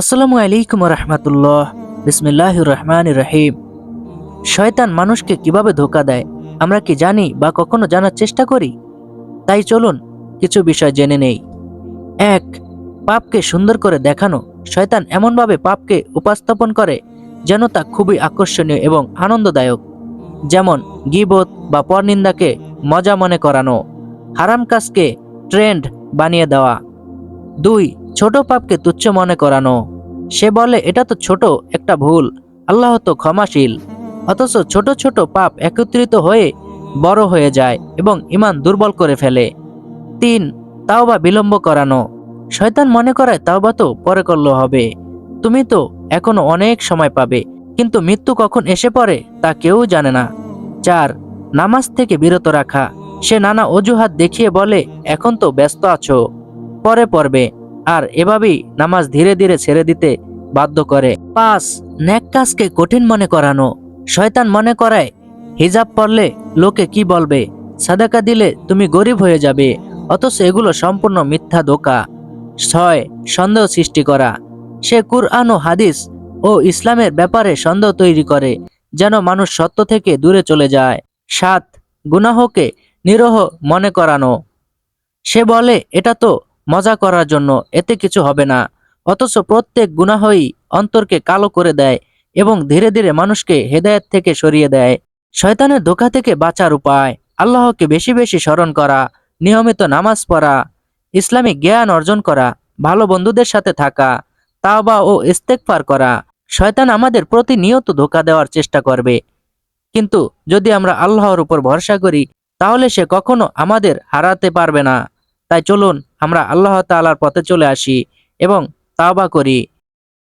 আসসালামু আলাইকুম রহমতুল্লাহ বিসমিল্লাহ রহমান রহিম শয়তান মানুষকে কীভাবে ধোকা দেয়, আমরা কি জানি বা কখনো জানার চেষ্টা করি? তাই চলুন কিছু বিষয় জেনে নেই। এক, পাপকে সুন্দর করে দেখানো। শয়তান এমনভাবে পাপকে উপস্থাপন করে যেন তা খুবই আকর্ষণীয় এবং আনন্দদায়ক। যেমন গিবত বা পরনিন্দাকে মজা মনে করানো, হারাম কাজকে ট্রেন্ড বানিয়ে দেওয়া। দুই ছোট পাপকে তুচ্ছ মনে করানো। সে বলে, এটা তো ছোট, একটা ভুল। আল্লাহ তো ক্ষমাশীল। অথচ ছোট ছোট পাপ একত্রিত হয়ে বড় হয়ে যায় এবং ইমান দুর্বল করে ফেলে। তিন, তাওবা বিলম্ব করানো। শয়তান মনে করায় তাওবা তো পরে করলে হবে। তুমি তো এখনও অনেক সময় পাবে, কিন্তু মৃত্যু কখন এসে পড়ে তা কেউ জানে না। চার, নামাজ থেকে বিরত রাখা। সে নানা অজুহাত দেখিয়ে বলে, এখন তো ব্যস্ত আছো। পরে পড়বে। আর এভাবেই নামাজ ধীরে ধীরে ছেড়ে দিতে বাধ্য করে। পাঁচ, ন্যাক কাজকে কঠিন মনে করানো। শয়তান মনে করায়, হিজাব পরলে লোকে কি বলবে? সাদাকা দিলে তুমি গরিব হয়ে যাবে, অথচ এগুলো সম্পূর্ণ মিথ্যা ধোকা। ছয়, সন্দেহ সৃষ্টি করা। সে কুরআন ও হাদিস ও ইসলামের ব্যাপারে সন্দেহ তৈরি করে, যেন মানুষ সত্য থেকে দূরে চলে যায়। সাত, গুনাহকে নিরহ মনে করানো। সে বলে, এটা তো মজা করার জন্য এতে কিছু হবে না। অথচ প্রত্যেক গুনাহই অন্তরকে কালো করে দেয় এবং ধীরে ধীরে মানুষকে হেদায়েত থেকে সরিয়ে দেয়। শয়তানের ধোকা থেকে বাঁচার উপায়, আল্লাহকে বেশি বেশি স্মরণ করা, নিয়মিত নামাজ পড়া ইসলামিক জ্ঞান অর্জন করা, ভালো বন্ধুদের সাথে থাকা, তাওবা ও ইস্তেকফার করা, শয়তান আমাদের প্রতিনিয়ত ধোকা দেওয়ার চেষ্টা করবে। কিন্তু যদি আমরা আল্লাহর উপর ভরসা করি, তাহলে সে কখনো আমাদের হারাতে পারবে না। তাই চলুন আমরা আল্লাহ তাআলার পথে চলে আসি এবং তাওবা করি।